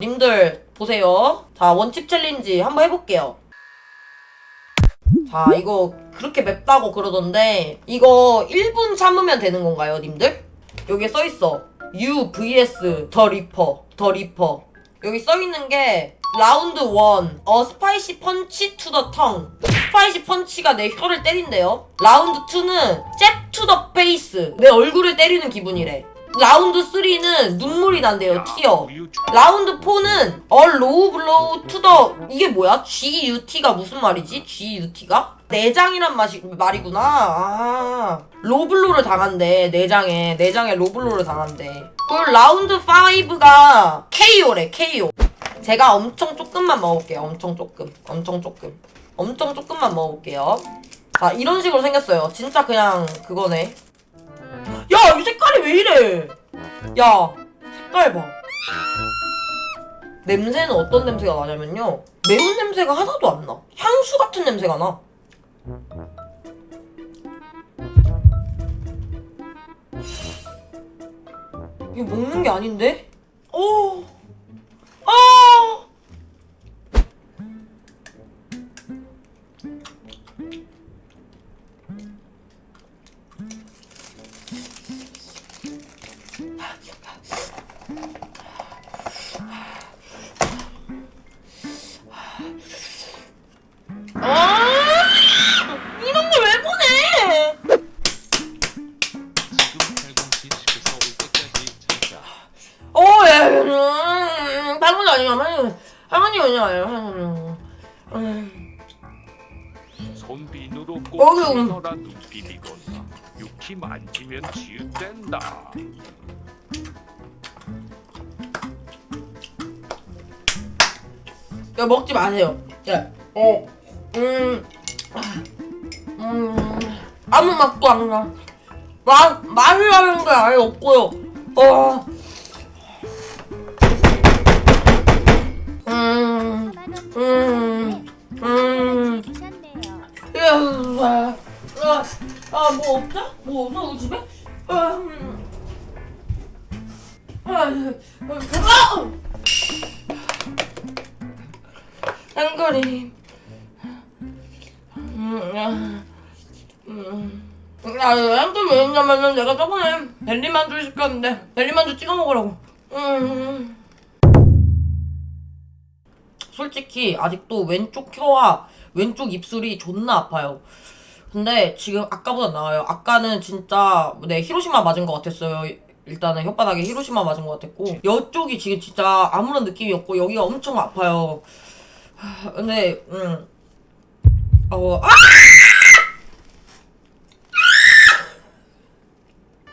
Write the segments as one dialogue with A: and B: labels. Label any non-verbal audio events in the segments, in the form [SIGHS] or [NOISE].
A: 님들 보세요. 자 원칩 챌린지 한번 해볼게요. 자 이거 그렇게 맵다고 그러던데 이거 1분 참으면 되는 건가요, 님들? 여기 써 있어. U vs 더 리퍼 더 리퍼 여기 써 있는 게 라운드 1 어 스파이시 펀치 투 더 텅 스파이시 펀치가 내 혀를 때린대요. 라운드 2는 잽 투 더 페이스 내 얼굴을 때리는 기분이래. 라운드 3는 눈물이 난대요. 티어. 라운드 4는 얼 로우 블로우 투더 이게 뭐야? GUT가 무슨 말이지? GUT가? 내장이란 맛이, 말이구나. 아. 로블로를 당한대. 내장에. 내장에 로블로를 당한대. 그리고 라운드 5가 KO래. KO. 제가 엄청 조금만 먹을게요. 엄청 조금. 엄청 조금. 엄청 조금만 먹을게요. 자, 이런 식으로 생겼어요. 진짜 그냥 그거네. 야, 이 색깔이 왜 이래? 야, 색깔 봐. 냄새는 어떤 냄새가 나냐면요. 매운 냄새가 하나도 안 나. 향수 같은 냄새가 나. 이거 먹는 게 아닌데? 오. 아! 아! 아니야, 음,
B: 손비누로
A: 어휴.
B: 꼭 찔러라 눈비비거나 육히 만지면 지읒된다.
A: 야, 먹지 마세요. 야, 어, 음, 음, 아무 맛도 안 나. 맛, 맛이라는 게 아예 없고요. 어, 음, 음, 음. 야, 아, 아, 아, 뭐 없다? 뭐 없어, 우리 집에? 아, 음. 아, 아, 아! 생크림. 음, 야, 음. 야, 생크림 왜 있냐면은 내가 저번에 벨리만두 시켰는데 벨리만두 찍어 먹으라고. 음. 솔직히 아직도 왼쪽 혀와 왼쪽 입술이 존나 아파요. 근데 지금 아까보다 나아요. 아까는 진짜 네 히로시마 맞은 것 같았어요. 일단은 혓바닥에 히로시마 맞은 것 같았고 이쪽이 지금 진짜 아무런 느낌이 없고 여기가 엄청 아파요. 하, [SIGHS] 근데 음. 어, 아!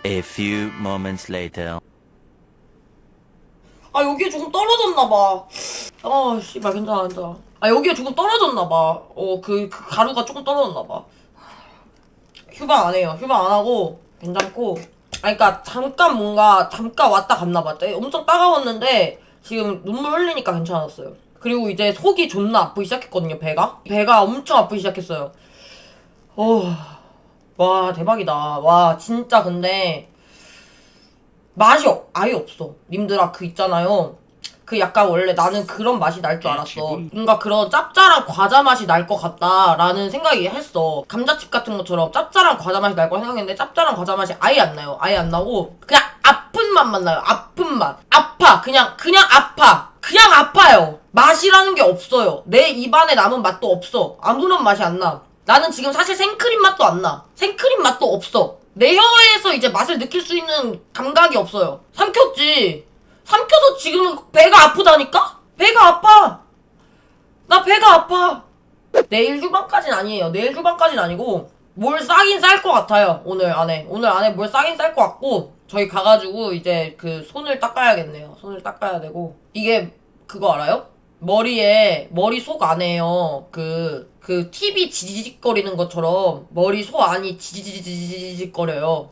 C: A few moments later.
A: 아 여기에 조금 떨어졌나 봐. 아 씨발 괜찮아. 아 여기에 조금 떨어졌나 봐. 어그 그 가루가 조금 떨어졌나 봐. 휴방 안 해요. 휴방 안 하고 괜찮고. 아 그러니까 잠깐 뭔가 잠깐 왔다 갔나 봐. 엄청 따가웠는데 지금 눈물 흘리니까 괜찮았어요. 그리고 이제 속이 존나 아프기 시작했거든요. 배가 배가 엄청 아프기 시작했어요. 어. 와 대박이다. 와 진짜 근데 맛이 없- 아예 없어. 님들아 그 있잖아요. 그 약간 원래 나는 그런 맛이 날 줄 알았어.
B: 지금-
A: 뭔가 그런 짭짤한 과자 맛이 날 것 같다라는 생각이 했어. 감자칩 같은 것처럼 짭짤한 과자 맛이 날 거라 생각했는데 짭짤한 과자 맛이 아예 안 나요. 아예 안 나고 그냥 아픈 맛만 나요. 아픈 맛. 아파. 그냥 그냥 아파. 그냥 아파요. 맛이라는 게 없어요. 내 입안에 남은 맛도 없어. 아무런 맛이 안 나. 나는 지금 사실 생크림 맛도 안 나. 생크림 맛도 없어. 내 혀에서 이제 맛을 느낄 수 있는 감각이 없어요. 삼켰지. 삼켜서 지금 배가 아프다니까? 배가 아파. 나 배가 아파. 내일 휴방까지는 아니에요. 내일 휴방까지는 아니고 뭘 싸긴 쌀 것 같아요. 오늘 안에. 오늘 안에 뭘 싸긴 쌀 것 같고 저희 가가지고 이제 그 손을 닦아야겠네요. 손을 닦아야 되고 이게 그거 알아요? 머리에 머리 속 안에요. 그그 TV 지지직거리는 것처럼 머리 속 안이 지지지지지직거려요.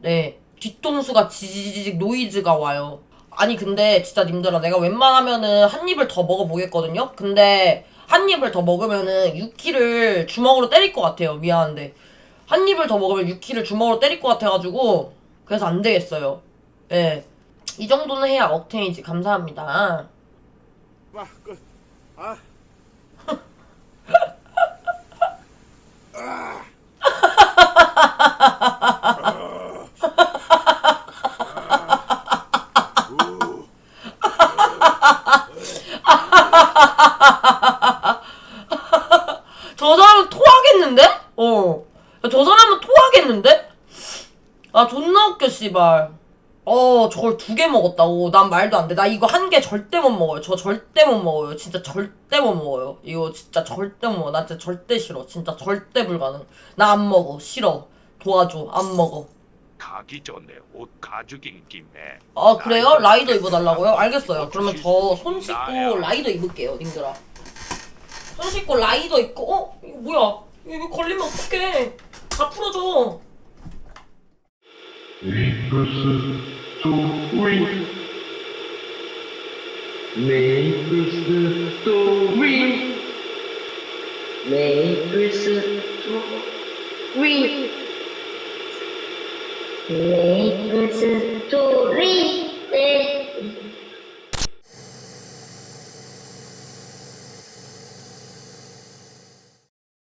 A: 네. 뒤통수가 지지지직 노이즈가 와요. 아니 근데 진짜 님들아 내가 웬만하면은 한 입을 더 먹어보겠거든요? 근데 한 입을 더 먹으면은 유키를 주먹으로 때릴 것 같아요. 미안한데. 한 입을 더 먹으면 유키를 주먹으로 때릴 것 같아가지고 그래서 안 되겠어요. 예. 이 정도는 해야 억텐이지. 감사합니다.
D: 마, 끝. 아.
A: 저 사람은 토하겠는데? 어. 야, 저 사람은 토하겠는데? 아, 존나 웃겨, 씨발. 어, 저걸 두 개 먹었다고. 난 말도 안 돼. 나 이거 한 개 절대 못 먹어요. 저 절대 못 먹어요. 진짜 절대 못 먹어요. 이거 진짜 절대 못 먹어. 나 진짜 절대 싫어. 진짜 절대 불가능. 나 안 먹어. 싫어. 도와줘. 안 먹어.
B: 가기 전에 옷 가죽인 김에
A: 아, 그래요?
B: 라이더
A: 입어달라고요? 알겠어요. 그러면 수저 손? 씻고 라이더 입을게요, 님들아. 손 씻고 라이더 입고, 어? 이거 뭐야? 이거 걸리면 어떡해. 다 풀어줘.
E: Equals to win. Make Christmas to win.
F: Make Christmas to win. Make Christmas to win.